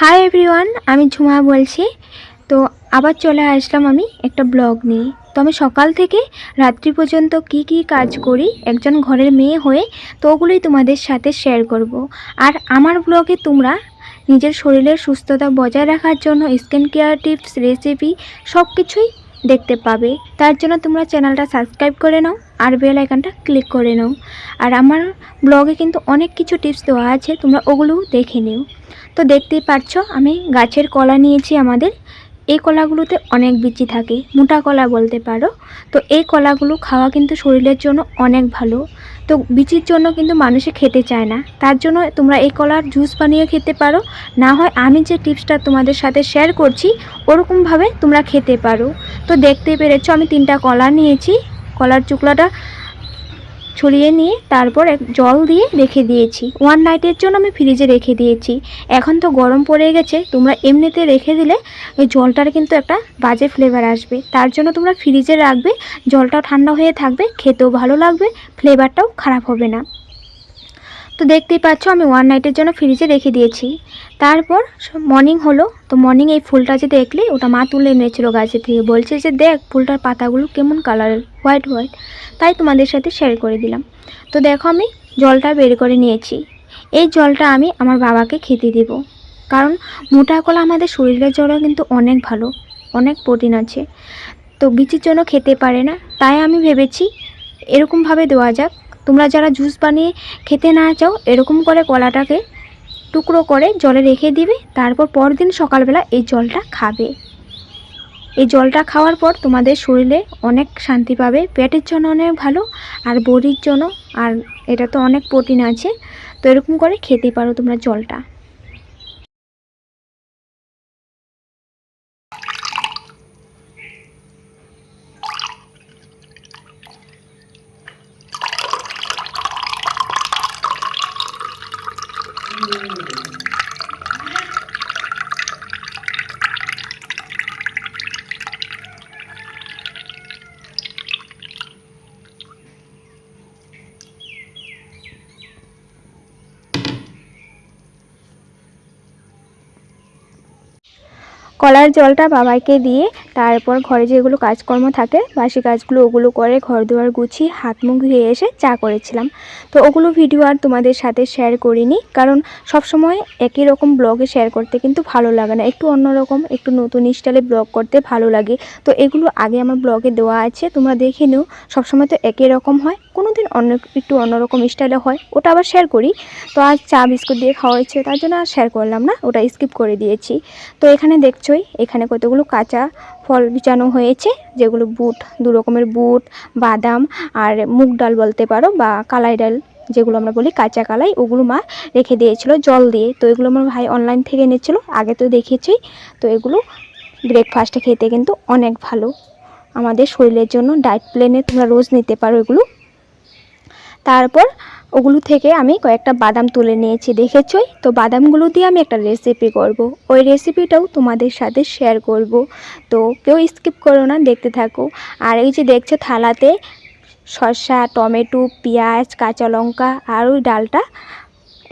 Hi everyone আমি ঝুমা বলছি তো আবার চলে আসলাম আমি একটা ব্লগ নিয়ে তো আমি সকাল থেকে রাত্রি পর্যন্ত কি কি কাজ করি, একজন ঘরের মেয়ে হয়ে, তো ওগুলোই তোমাদের সাথে শেয়ার করব। আর আমার ব্লগে তোমরা নিজের শরীরের সুস্থতা বজায় রাখার জন্য স্কিন কেয়ার টিপস রেসিপি সব কিছুই দেখতে পাবে। তার জন্য তোমরা চ্যানেলটা সাবস্ক্রাইব করে নাও আর বেল আইকনটা ক্লিক করে নাও। আর আমার ব্লগে কিন্তু অনেক কিছু টিপস দেওয়া আছে, তোমরা ওগুলোও দেখে নিও। তো দেখতেই পাচ্ছ আমি গাছের কলা নিয়েছি আমাদের। এই কলাগুলোতে অনেক বিচি থাকে, মোটা কলা বলতে পারো। তো এই কলাগুলো খাওয়া কিন্তু শরীরের জন্য অনেক ভালো। তো বিচির জন্য কিন্তু মানুষে খেতে চায় না। তার জন্য তোমরা এই কলার জুস বানিয়ে খেতে পারো। না হয় আমি যে টিপসটা তোমাদের সাথে শেয়ার করছি, ওরকমভাবে তোমরা খেতে পারো। তো দেখতে পেরেছ, আমি তিনটা কলা নিয়েছি। কলার চুকলাটা ছড়িয়ে নিয়ে তারপর জল দিয়ে রেখে দিয়েছি। ওয়ান নাইটের জন্য আমি ফ্রিজে রেখে দিয়েছি। এখন তো গরম পড়ে গেছে, তোমরা এমনিতে রেখে দিলে ওই জলটার কিন্তু একটা বাজে ফ্লেভার আসবে। তার জন্য তোমরা ফ্রিজে রাখবে, জলটাও ঠান্ডা হয়ে থাকবে, খেতেও ভালো লাগবে ফ্লেভারটাও খারাপ হবে না। তো দেখতেই পাচ্ছ, আমি ওয়ান নাইটের জন্য ফ্রিজে রেখে দিয়েছি। তারপর মর্নিং হলো, তো মর্নিং এই ফুলটা যে দেখলে, ওটা মা তুলে এনেছিল গাছে থেকে। বলছে যে, দেখ, ফুলটার পাতাগুলো কেমন কালারের হোয়াইট হোয়াইট তাই তোমাদের সাথে শেয়ার করে দিলাম। তো দেখো, আমি জলটা বের করে নিয়েছি। এই জলটা আমি আমার বাবাকে খেতে দেব। কারণ মোটা কলা আমাদের শরীরের জন্য কিন্তু অনেক ভালো, অনেক প্রোটিন আছে। তো বিচির জন্য খেতে পারে না। তাই আমি ভেবেছি এরকমভাবে দেওয়া যাক। তোমরা যারা জুস বানিয়ে খেতে না চাও, এরকম করে কলাটাকে টুকরো করে জলে রেখে দিবে, তারপর পরদিন সকালবেলা এই জলটা খাবে। এই জলটা খাওয়ার পর তোমাদের শরীরে অনেক শান্তি পাবে, পেটের জন্য অনেক ভালো, আর বডির জন্য, আর এটা তো অনেক প্রোটিন আছে, তো এরকম করে খেতে পারো তোমরা জলটা। কলার জলটা বাবাইকে দিয়ে তারপর ঘরে যেগুলো কাজকর্ম থাকে, বাসি কাজগুলো ওগুলো করে ঘর দুয়ার গুছিয়ে হাত মুখ ধুয়ে এসে চা করেছিলাম। তো ওগুলো ভিডিও আর তোমাদের সাথে শেয়ার করিনি, কারণ সবসময় একই রকম ব্লগে শেয়ার করতে কিন্তু ভালো লাগে না। একটু অন্যরকম, একটু নতুন স্টাইলে ব্লগ করতে ভালো লাগে। তো এগুলো আগে আমার ব্লগে দেওয়া আছে, তোমরা দেখে নিও। সবসময় তো একই রকম হয়। কোনো দিন অন্য একটু অন্যরকম স্টাইলে হয়। ওটা আবার শেয়ার করি। তো আজ চা, বিস্কুট দিয়ে খাওয়া হয়েছে। তার জন্য আর শেয়ার করলাম না। ওটা স্কিপ করে দিয়েছি। তো এখানে দেখছোই, এখানে কতগুলো কাঁচা ফল বিছানো হয়েছে, যেগুলো বুট, দু রকমের বুট, বাদাম আর মুগ ডাল বলতে পারো বা কালাই ডাল, যেগুলো আমরা বলি কাঁচা কালাই, ওগুলো মা রেখে দিয়েছিল জল দিয়ে। তো এগুলো আমার ভাই অনলাইন থেকে এনেছিল, আগে তো দেখেছি তো এগুলো ব্রেকফাস্টে খেতে কিন্তু অনেক ভালো। আমাদের শরীরের জন্য ডায়েট প্লেনে তোমরা রোজ নিতে পারো এগুলো। তারপর ওগুলো থেকে আমি কয়েকটা বাদাম তুলে নিয়েছি, দেখেছই তো বাদামগুলো দিয়ে আমি একটা রেসিপি করব। ওই রেসিপিটাও তোমাদের সাথে শেয়ার করব। তো কেউ স্কিপ করো না, দেখতে থাকো আর এই যে দেখছ থালাতে শসা, টমেটো, পেঁয়াজ, কাঁচা লঙ্কা আর ওই ডালটা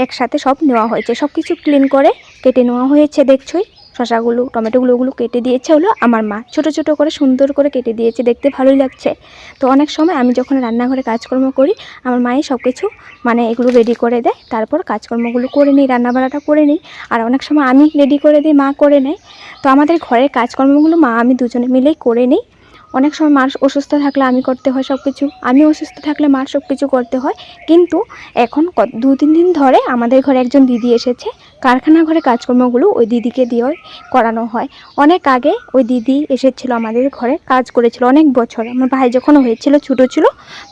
একসাথে সব নেওয়া হয়েছে সব কিছু ক্লিন করে কেটে নেওয়া হয়েছে, দেখছোই শশাগুলো, টমেটোগুলো, ওগুলো কেটে দিয়েছে হলো আমার মা। ছোট ছোট করে, সুন্দর করে কেটে দিয়েছে, দেখতে ভালোই লাগছে। তো অনেক সময় আমি যখন রান্নাঘরে কাজকর্ম করি, আমার মাই সব কিছু মানে এগুলো রেডি করে দেয়, তারপর কাজকর্মগুলো করে নিই, রান্নাবাড়াটা করে নিই। আর অনেক সময় আমি রেডি করে দিই, মা করে নেয়। তো আমাদের ঘরের কাজকর্মগুলো মা, আমি দুজনে মিলেই করে নিই। অনেক সময় মার অসুস্থ থাকলে আমি করতে হয় সব কিছু আমি অসুস্থ থাকলে মার সব কিছু করতে হয়। কিন্তু এখন দু তিন দিন ধরে আমাদের ঘরে একজন দিদি এসেছে। কারখানা ঘরে কাজকর্মগুলো ওই দিদিকে দিয়ে করানো হয়। অনেক আগে ওই দিদি এসেছিল আমাদের ঘরে, কাজ করেছিল অনেক বছর। আমার ভাই যখন হয়েছিল, ছোটো ছিল,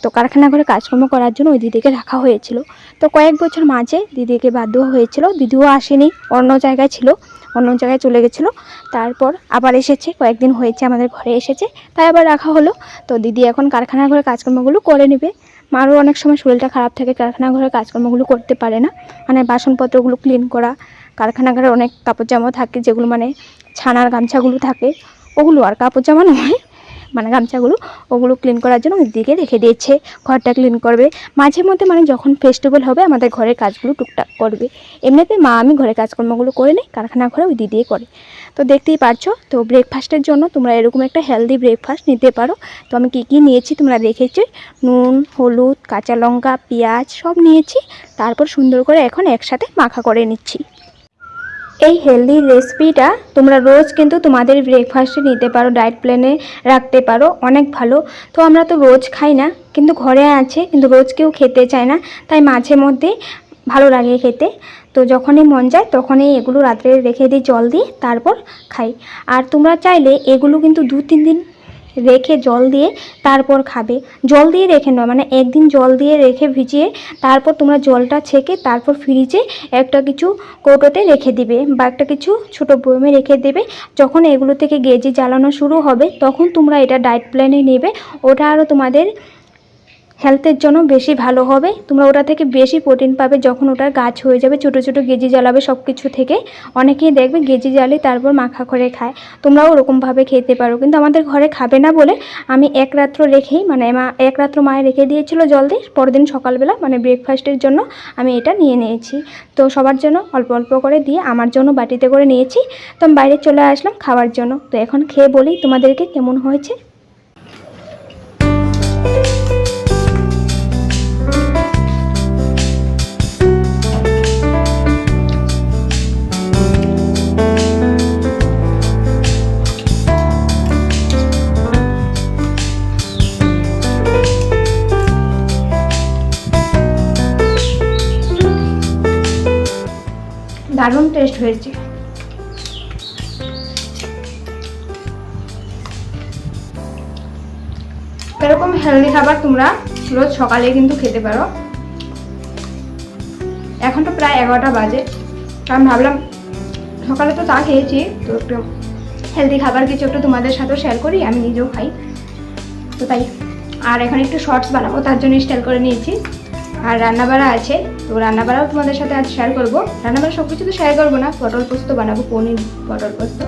তো কারখানা ঘরে কাজকর্ম করার জন্য ওই দিদিকে রাখা হয়েছিল। তো কয়েক বছর মাঝে দিদিকে বাধ্য হয়েছিল। দিদিও আসেনি, অন্য জায়গায় ছিল, অন্য জায়গায় চলে গেছিল। তারপর আবার এসেছে, কয়েকদিন হয়েছে আমাদের ঘরে এসেছে, তাই আবার রাখা হলো। তো দিদি এখন কারখানা ঘরে কাজকর্মগুলো করে নেবে। মারও অনেক সময় শরীরটা খারাপ থাকে কারখানা ঘরে কাজকর্মগুলো করতে পারে না। মানে বাসনপত্রগুলো ক্লিন করা কারখানা ঘরে অনেক কাপড় জামাও থাকে যেগুলো মানে ছানার গামছাগুলো থাকে, ওগুলো আর কাপড় জামা নয়। মানে গামছাগুলো, ওগুলো ক্লিন করার জন্য দিকে রেখে দিয়েছে। ঘরটা ক্লিন করবে। মাঝে মধ্যে মানে যখন ফেস্টিভ্যাল হবে, আমাদের ঘরের কাজগুলো টুকটাক করবে। এমনিতে মা আমি ঘরের কাজকর্মগুলো করে নিই, কারখানা ঘরে ওই দিদিয়ে করে। তো দেখতেই পারছ, তো ব্রেকফাস্টের জন্য তোমরা এরকম একটা হেলদি ব্রেকফাস্ট নিতে পারো। তো আমি কী কী নিয়েছি তোমরা দেখেছি? নুন, হলুদ, কাঁচা লঙ্কা, পেঁয়াজ সব নিয়েছি। তারপর সুন্দর করে এখন একসাথে মাখা করে নিচ্ছি। এই হেলদি রেসিপিটা তোমরা রোজ কিন্তু তোমাদের ব্রেকফাস্টে নিতে পারো ডায়েট প্ল্যানে রাখতে পারো, অনেক ভালো। তো আমরা তো রোজ খাই না, কিন্তু ঘরে আছে, কিন্তু রোজ কেউ খেতে চায় না, তাই মাঝে মধ্যে ভালো লাগে খেতে। তো যখনই মন যায় তখনই এগুলো রাত্রে রেখে দিই, জল দিয়ে তারপর খাই। আর তোমরা চাইলে এগুলো কিন্তু দু তিন দিন রেখে জল দিয়ে তারপর খাবে। জল দিয়ে রেখে নয় মানে একদিন জল দিয়ে রেখে ভিজিয়ে তারপর তোমরা জলটা ছেঁকে তারপর ফ্রিজে একটা কিছু কৌটোতে রেখে দিবে বা একটা কিছু ছোটো বয়মে রেখে দেবে। যখন এগুলো থেকে গেজি জ্বালানো শুরু হবে, তখন তোমরা এটা ডায়েট প্ল্যানে নেবে। ওটা আরও তোমাদের হেলথের জন্য বেশি ভালো হবে। তোমরা ওটা থেকে বেশি প্রোটিন পাবে যখন ওটার গাছ হয়ে যাবে, ছোটো ছোটো গেজি জ্বালাবে সব কিছু থেকে। অনেকেই দেখবে গেজি জ্বালে তারপর মাখা করে খায়। তোমরাও ওরকমভাবে খেতে পারো। কিন্তু আমাদের ঘরে খাবে না বলে আমি এক রাত্র রেখেই মানে মা, এক রাত্র মায়ে রেখে দিয়েছিল জল দিয়ে, পরদিন সকালবেলা মানে ব্রেকফাস্টের জন্য আমি এটা নিয়ে নিয়েছি। তো সবার জন্য অল্প অল্প করে দিয়ে আমার জন্য বাটিতে করে নিয়েছি। তো আমি বাইরে চলে আসলাম খাওয়ার জন্য। তো এখন খেয়ে বলি তোমাদেরকে কেমন হয়েছে। দারুণ টেস্ট হয়েছে। এরকম হেলদি খাবার তোমরা রোজ সকালে কিন্তু খেতে পারো। এখন তো প্রায় এগারোটা বাজে। কারণ ভাবলাম, সকালে তো চা খেয়েছি, তো একটু হেলদি খাবার কিছু একটু তোমাদের সাথেও শেয়ার করি, আমি নিজেও খাই। তো তাই, আর এখন একটু শর্টস বানাবো, তার জন্য স্টাইল করে নিয়েছি। আর রান্নাবাড়া আছে, তো রান্নাবাড়াও তোমাদের সাথে আজ শেয়ার করব। রান্নাবাড়া সব কিছু তো শেয়ার করব না, পটল পোস্ত বানাবো, পনির, পটল পোস্ত।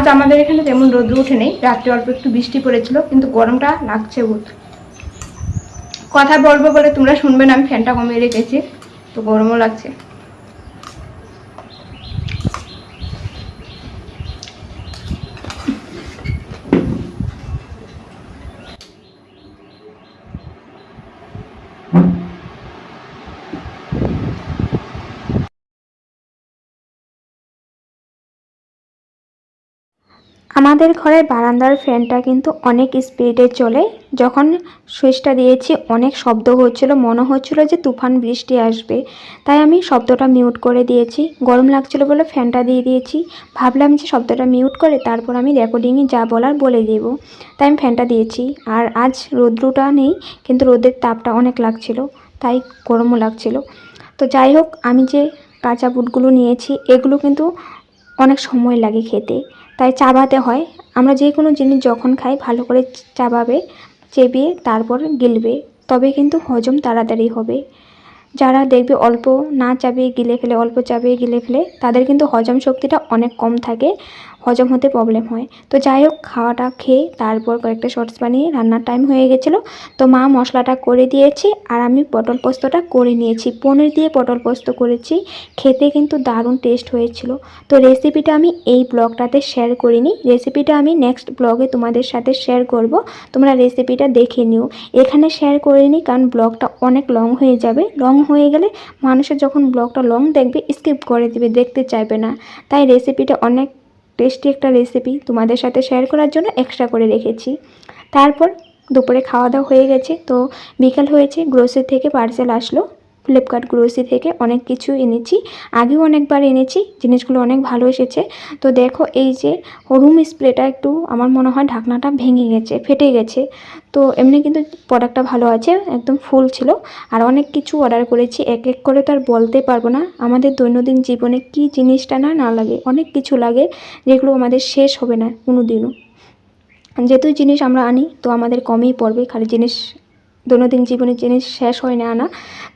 আজ আমাদের এখানে তেমন রোদ্র উঠে নেই রাত্রে অল্প একটু বৃষ্টি পড়েছিল, কিন্তু গরমটা লাগছে বোধ কথা বলব বলে তোমরা শুনবে না, আমি ফ্যানটা কমিয়ে রেখেছি, তো গরমও লাগছে। আমাদের ঘরের বারান্দার ফ্যানটা কিন্তু অনেক স্পিডে চলে। যখন সুইচটা দিয়েছি, অনেক শব্দ হচ্ছিল, মনে হচ্ছিল যে তুফান বৃষ্টি আসবে। তাই আমি শব্দটা মিউট করে দিয়েছি। গরম লাগছিল বলে ফ্যানটা দিয়ে দিয়েছি। ভাবলাম যে শব্দটা মিউট করে তারপর আমি রেকর্ডিংয়ে যা বলার বলে দেব। তাই আমি ফ্যানটা দিয়েছি। আর আজ রৌদ্রটা নেই, কিন্তু রোদের তাপটা অনেক লাগছিল, তাই গরমও লাগছিল। তো যাই হোক, আমি যে কাঁচা বুটগুলো নিয়েছি, এগুলো কিন্তু অনেক সময় লাগে খেতে। তাই চাবাতে হয়, আমরা যে কোনো জিনিস যখন খাই ভালো করে চাবাবে চেবিয়ে তারপর গিলবে, তবে কিন্তু হজম তাড়াতাড়ি হবে। যারা দেখবে অল্প না চাবিয়ে গিলে ফেলে, অল্প চাবিয়ে গিলে ফেলে, তাদের কিন্তু হজম শক্তিটা অনেক কম থাকে। হজম হতে প্রবলেম হয়। তো যাই হোক খাওয়াটা খেয়ে তারপর কয়েকটা শর্টস বানিয়ে রান্নার টাইম হয়ে গেছিল। তো মা মশলাটা করে দিয়েছি আর আমি পটল পোস্তটা করে নিয়েছি। পনির দিয়ে পটল পোস্ত করেছি। খেতে কিন্তু দারুণ টেস্ট হয়েছিল। তো রেসিপিটা আমি এই ব্লগটাতে শেয়ার করিনি। রেসিপিটা আমি নেক্সট ব্লগে তোমাদের সাথে শেয়ার করব। তোমরা রেসিপিটা দেখে নিও। এখানে শেয়ার করিনি কারণ ব্লগটা অনেক লং হয়ে যাবে। লং হয়ে গেলে মানুষের যখন ব্লগটা লং দেখবে স্কিপ করে দিবে, দেখতে চাইবে না। তাই রেসিপিটা অনেক টেস্টি একটা রেসিপি তোমাদের সাথে শেয়ার করার জন্য এক্সট্রা করে রেখেছি। তারপর দুপুরে খাওয়া দাওয়া হয়ে গেছে, তো বিকাল হয়েছে গ্রোসারি থেকে পার্সেল আসলো। ফ্লিপকার্ট গ্রোসারি থেকে অনেক কিছু এনেছি। আগেও অনেকবার এনেছি, জিনিসগুলো অনেক ভালো এসেছে। তো দেখো এই যে রুম স্প্রেটা একটু আমার মনে হয় ঢাকনাটা ভেঙে গেছে, ফেটে গেছে। তো এমনি কিন্তু প্রোডাক্টটা ভালো আছে, একদম ফুল ছিল। আর অনেক কিছু অর্ডার করেছি, এক এক করে তো আর বলতে পারব না। আমাদের দৈনন্দিন জীবনে কি জিনিসটা না না লাগে, অনেক কিছু লাগে যেগুলো আমাদের শেষ হবে না কোনো দিনও যেহেতু জিনিস আমরা আনি, তো আমাদের কমই পড়বে, খালি জিনিস দৈনন্দিন জীবনের জিনিস শেষ হয় না আনা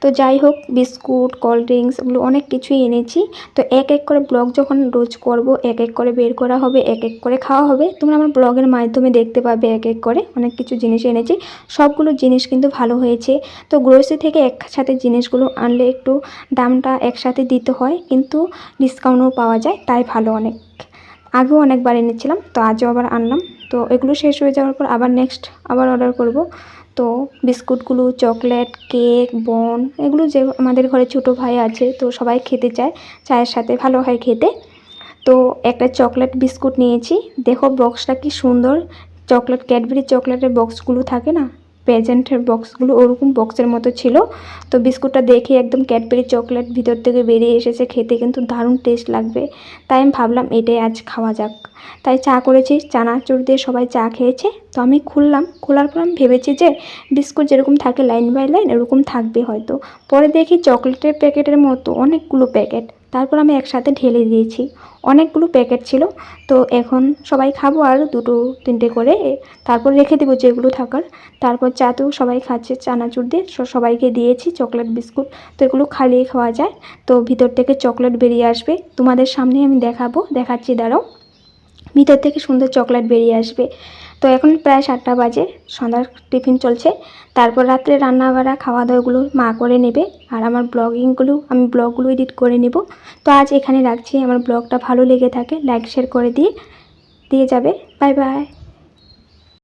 তো যাই হোক, বিস্কুট কোল্ড ড্রিঙ্কস এগুলো অনেক কিছুই এনেছি। তো এক এক করে ব্লগ যখন রোজ করব, এক এক করে বের করা হবে, এক এক করে খাওয়া হবে, তোমরা আমার ব্লগের মাধ্যমে দেখতে পাবে এক এক করে। অনেক কিছু জিনিস এনেছি। সবগুলো জিনিস কিন্তু ভালো হয়েছে। তো গ্রোসারি থেকে একসাথে জিনিসগুলো আনলে একটু দামটা একসাথে দিতে হয়, কিন্তু ডিসকাউন্টও পাওয়া যায়, তাই ভালো অনেক। আগেও অনেকবার এনেছিলাম, তো আজও আবার আনলাম। তো এগুলো শেষ হয়ে যাওয়ার পর আবার নেক্সট আবার অর্ডার করব। তো বিস্কুটগুলো, চকলেট, কেক, বন, এগুলো যে আমাদের ঘরে ছোট ভাই আছে, তো সবাই খেতে চায়, চায়ের সাথে ভালো হয় খেতে। তো একটা চকলেট বিস্কুট নিয়েছি। দেখো বক্সটা কি সুন্দর। চকলেট ক্যাডবেরি চকলেটের বক্সগুলো থাকে না? প্রেজেন্টের বক্সগুলো ওরকম বক্সের মতো ছিল। তো বিস্কুটটা দেখে একদম ক্যাডবেরি চকলেট ভিতর থেকে বেরিয়ে এসেছে, খেতে কিন্তু দারুণ টেস্ট লাগবে। তাই আমি ভাবলাম এটাই আজ খাওয়া যাক। তাই চা করেছি, চানাচুর দিয়ে সবাই চা খেয়েছে। তো আমি খুললাম, খোলার পর আমি ভেবেছি যে বিস্কুট যেরকম থাকে লাইন বাই লাইন এরকম থাকবে হয়তো। পরে দেখি চকলেটের প্যাকেটের মতো অনেকগুলো প্যাকেট। তারপর আমি একসাথে ঢেলে দিয়েছি। অনেকগুলো প্যাকেট ছিল। তো এখন সবাই খাব আর দুটো, তিনটে করে। তারপর রেখে দেবো যেগুলো থাকার। তারপর চা তো সবাই খাচ্ছে, চানাচুর দিয়ে। সবাইকে দিয়েছি চকলেট বিস্কুট। তো এগুলো খালিয়ে খাওয়া যায়। তো ভিতর থেকে চকলেট বেরিয়ে আসবে। তোমাদের সামনে আমি দেখাবো। দেখাচ্ছি, দাঁড়াও। ভিতর থেকে সুন্দর চকলেট বেরিয়ে আসবে। তো এখন প্রায় সাতটা বাজে, সন্ধ্যার টিফিন চলছে। তারপর রাত্রে রান্না বাড়া খাওয়া দাওয়াগুলো মা করে নেবে, আর আমার ব্লগিংগুলো, আমি ব্লগগুলো এডিট করে নেব। তো আজ এখানে রাখছি, আমার ব্লগটা ভালো লেগে থাকে, লাইক, শেয়ার করে দিয়ে দিয়ে যাবে। Bye bye.